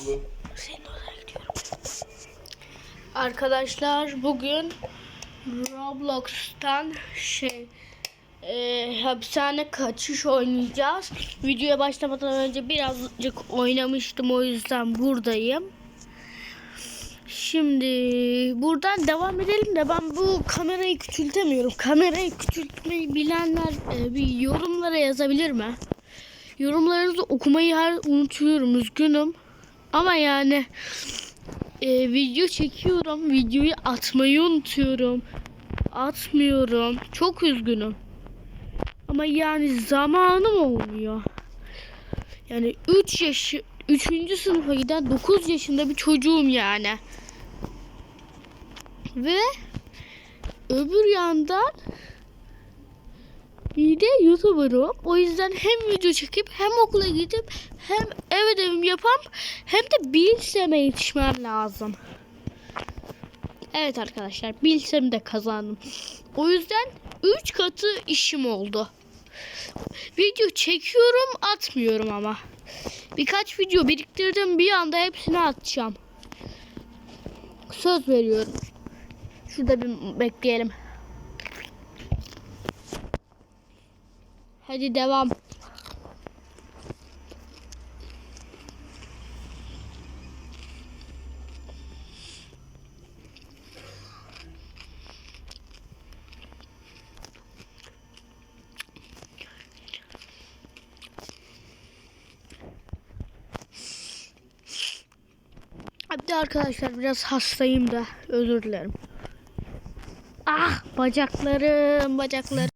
Senin odaya gidiyorum. Arkadaşlar bugün Roblox'tan şey e, hapishane kaçış oynayacağız. Videoya başlamadan önce birazcık oynamıştım o yüzden buradayım. Şimdi buradan devam edelim de ben bu kamerayı küçültemiyorum. Kamerayı küçültmeyi bilenler e, bir yorumlara yazabilir mi? Yorumlarınızı okumayı her unutuyorum üzgünüm. Ama yani e, video çekiyorum. Videoyu atmayı unutuyorum. Atmıyorum. Çok üzgünüm. Ama yani zamanım olmuyor. Yani 3 yaşı 3. sınıfa giden 9 yaşında bir çocuğum yani. Ve öbür yandan bir de YouTuber'ım. O yüzden hem video çekip hem okula gidip hem ev ödevimi yapam hem de bilseme yetişmem lazım. Evet arkadaşlar bilsem de kazandım. O yüzden 3 katı işim oldu. Video çekiyorum atmıyorum ama. Birkaç video biriktirdim bir anda hepsini atacağım. Söz veriyorum. Şurada bir bekleyelim. Hadi devam. Hadi arkadaşlar biraz hastayım da özür dilerim. Ah bacaklarım bacaklarım.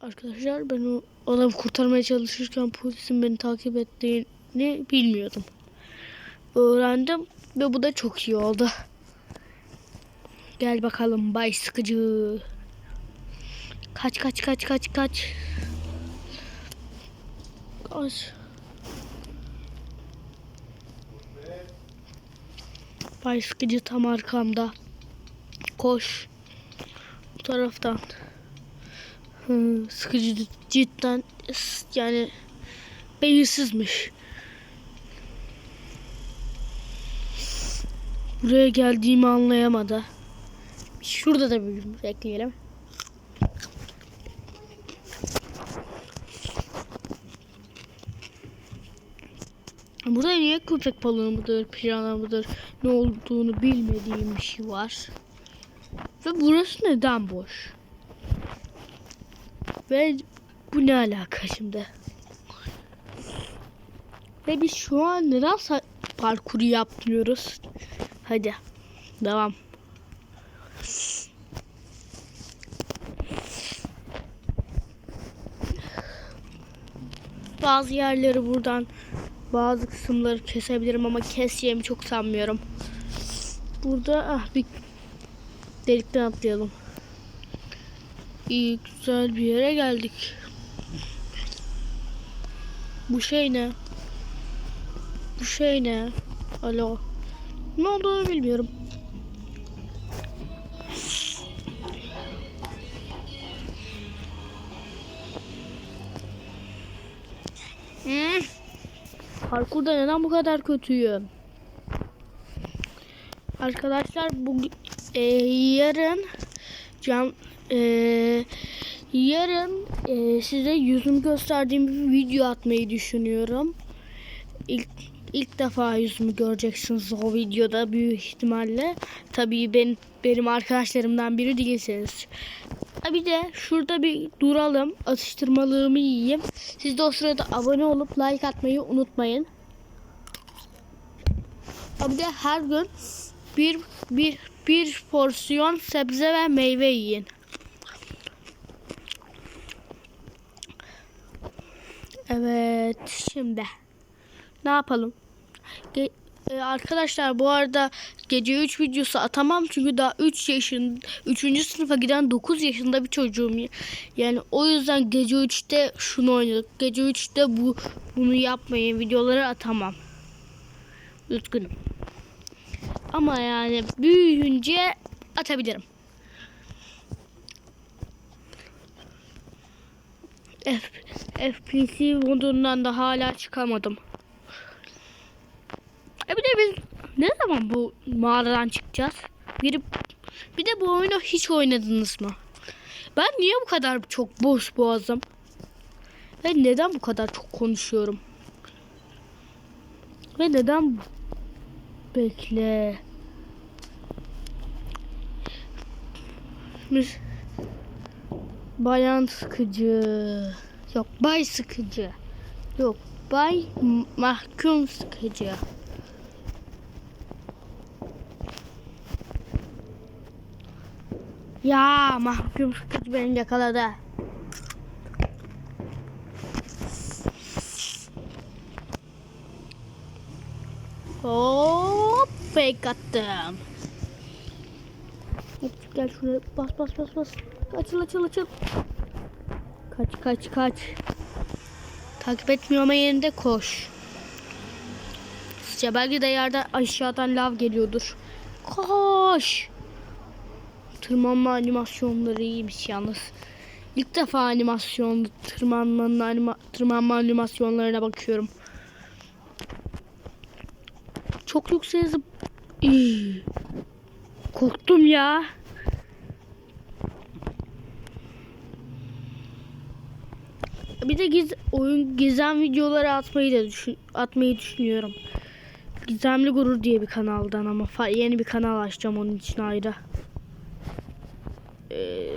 Arkadaşlar ben o adamı kurtarmaya çalışırken polisin beni takip ettiğini bilmiyordum. Öğrendim ve bu da çok iyi oldu. Gel bakalım bay sıkıcı. Kaç kaç kaç kaç kaç. Kaç. Bay sıkıcı tam arkamda. Koş. Bu taraftan. Hı, sıkıcı cidden yani beyinsizmiş. Buraya geldiğimi anlayamadı. Şurada da bir bekleyelim. Burada niye köpek balığı mıdır, pirana mıdır, ne olduğunu bilmediğim bir şey var. Ve burası neden boş? Ve bu ne alaka şimdi? Ve biz şu an neden parkuru yapmıyoruz? Hadi devam. Bazı yerleri buradan bazı kısımları kesebilirim ama keseceğimi çok sanmıyorum. Burada ah bir delikten atlayalım. İyi güzel bir yere geldik. Bu şey ne? Bu şey ne? Alo. Ne olduğunu bilmiyorum. Hmm. Parkurda neden bu kadar kötüyüm? Arkadaşlar bu e, yarın can e, yarın e, size yüzümü gösterdiğim bir video atmayı düşünüyorum. İlk ilk defa yüzümü göreceksiniz o videoda büyük ihtimalle. Tabii ben benim arkadaşlarımdan biri değilseniz. Bir de şurada bir duralım. Atıştırmalığımı yiyeyim. Siz de o sırada abone olup like atmayı unutmayın. Bir de her gün bir bir bir porsiyon sebze ve meyve yiyin. Evet şimdi ne yapalım? Ge- e, arkadaşlar bu arada gece 3 videosu atamam çünkü daha 3 yaşın 3. sınıfa giden 9 yaşında bir çocuğum. Yani o yüzden gece 3'te şunu oynadık. Gece 3'te bu bunu yapmayın videoları atamam. Üzgünüm. Ama yani büyüyünce atabilirim. F FPC modundan da hala çıkamadım. E bir de biz ne zaman bu mağaradan çıkacağız? Girip bir de bu oyunu hiç oynadınız mı? Ben niye bu kadar çok boş boğazım? Ve neden bu kadar çok konuşuyorum? Ve neden bekle? Biz bayan sıkıcı. Yok bay sıkıcı. Yok bay mahkum sıkıcı. Ya mahkum sıkıcı beni yakaladı. Hop fake attım. Gel şuraya bas bas bas bas. Açıl açıl açıl. Kaç kaç kaç. Takip etmiyor ama yerinde koş. Sıca belki de yerden aşağıdan lav geliyordur. Koş. Tırmanma animasyonları iyiymiş yalnız. İlk defa animasyon tırmanmanın anima, tırmanma animasyonlarına bakıyorum. Çok yüksek zıp... Korktum ya. Bir de giz, oyun gizem videoları atmayı da düşün, atmayı düşünüyorum. Gizemli Gurur diye bir kanaldan ama yeni bir kanal açacağım onun için ayrı. Ee,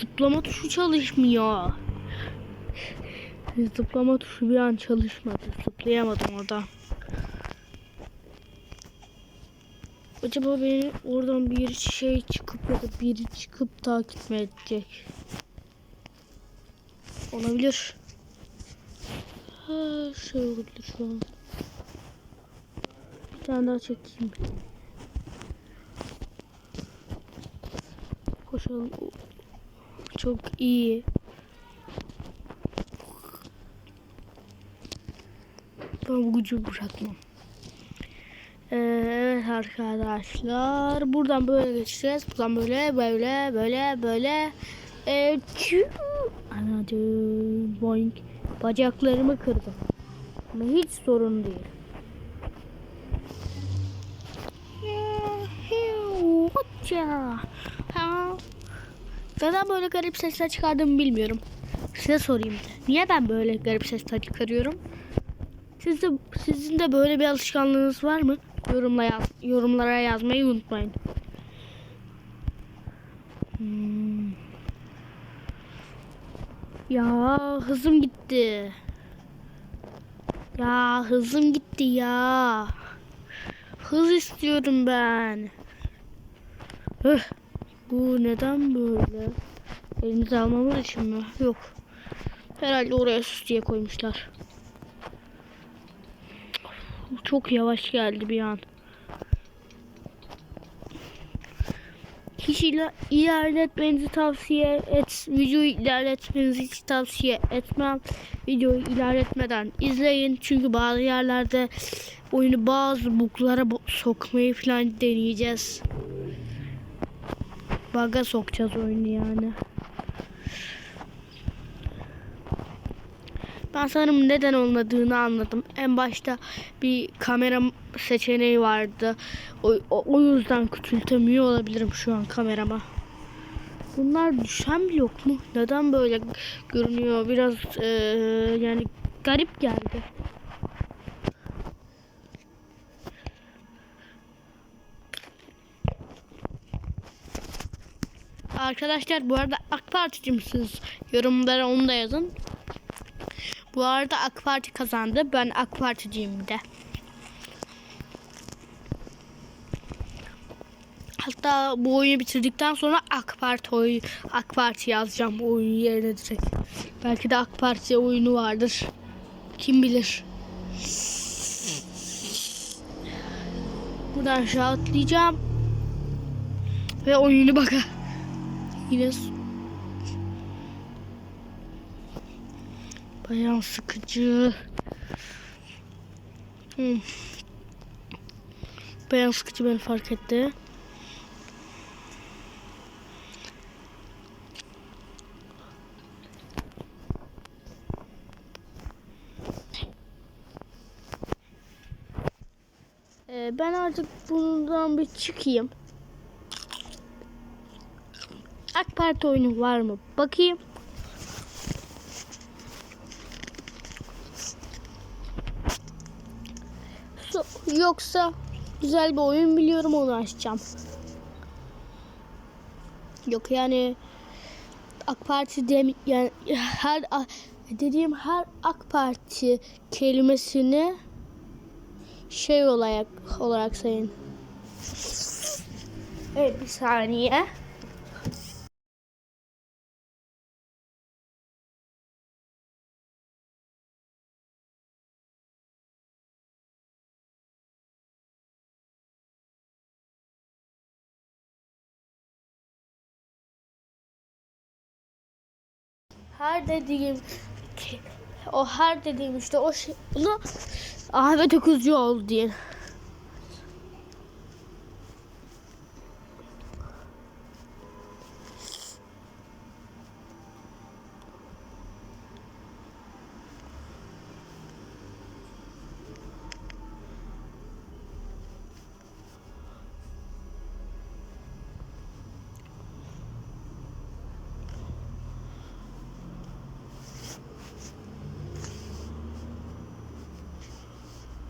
zıplama tuşu çalışmıyor. Zıplama tuşu bir an çalışmadı. Zıplayamadım orada. Acaba beni oradan bir şey çıkıp ya da biri çıkıp takip mi edecek? Olabilir. Ha, şey olabilir şu an. Bir tane daha çekeyim. Koşalım. Çok iyi. Ben bu gücü bırakmam. Ee, evet arkadaşlar. Buradan böyle geçeceğiz. Buradan böyle böyle böyle böyle. Ee, çiu. Anladım. Boing. Bacaklarımı kırdım. Ama hiç sorun değil. Neden böyle garip sesler çıkardığımı bilmiyorum. Size sorayım. Niye ben böyle garip sesler çıkarıyorum? Siz de, sizin de böyle bir alışkanlığınız var mı? Yorumla yaz, yorumlara yazmayı unutmayın. Hmm. Ya hızım gitti. Ya hızım gitti ya. Hız istiyorum ben. Öh, bu neden böyle? Elimize almamız için mi? Yok. Herhalde oraya süs diye koymuşlar. Çok yavaş geldi bir an. İla- ilerletmenizi tavsiye et. Videoyu ilerletmenizi hiç tavsiye etmem. Videoyu ilerletmeden izleyin. Çünkü bazı yerlerde oyunu bazı buglara bo- sokmayı falan deneyeceğiz. Baga sokacağız oyunu yani. Ben sanırım neden olmadığını anladım. En başta bir kamera seçeneği vardı. O, o, o yüzden küçültemiyor olabilirim şu an kamerama. Bunlar düşen blok mu? Neden böyle görünüyor? Biraz eee, yani garip geldi. Arkadaşlar bu arada AK Partici misiniz? Yorumlara onu da yazın. Bu arada AK Parti kazandı. Ben AK Particiyim de. Hatta bu oyunu bitirdikten sonra AK Parti oyu AK Parti yazacağım bu oyun yerine direkt. Belki de AK Parti oyunu vardır. Kim bilir. Buradan aşağı atlayacağım. Ve oyunu baka. Yine Bayağı sıkıcı. Hmm. Bayağı sıkıcı beni fark etti. Ee, ben artık bundan bir çıkayım. AK Parti oyunu var mı? Bakayım. Yoksa güzel bir oyun biliyorum onu açacağım. Yok yani AK Parti dem yani her dediğim her AK Parti kelimesini şey olarak olarak sayın. Evet bir saniye. Her dediğim o her dediğim işte o şey bunu Ahmet Öküzcüoğlu diye.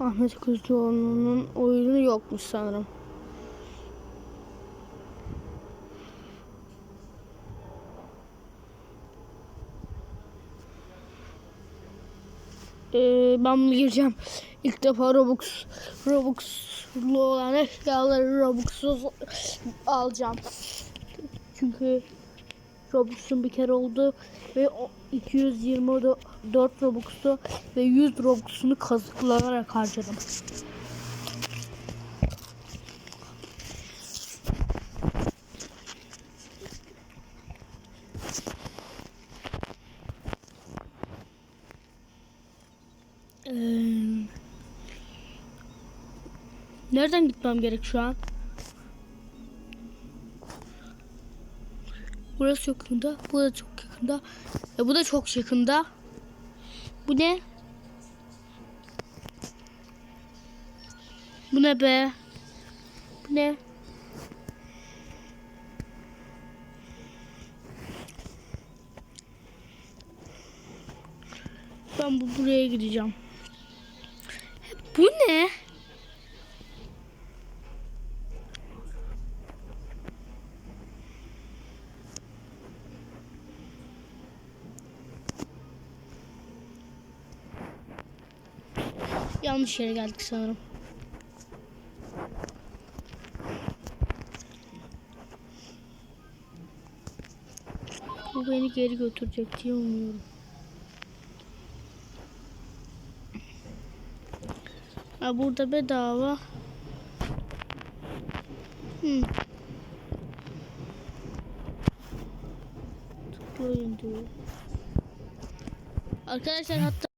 Ahmet Öküzcüoğlu'nun oyunu yokmuş sanırım. Ee, ben gireceğim. İlk defa Robux Robux'lu olan eşyaları Robux'suz alacağım. Çünkü Robux'un bir kere oldu ve o 224 Robux'u ve 100 Robux'unu kazıklanarak harcadım. Nereden gitmem gerek şu an? Burası çok yakında. Bu da çok yakında. E, bu da çok yakında. Bu ne? Bu ne be? Bu ne? Ben bu buraya gideceğim. Yanlış yere geldik sanırım. Bu beni geri götürecek diye umuyorum. Ha burada bedava. Hmm. Tıklayın diyor. Arkadaşlar hatta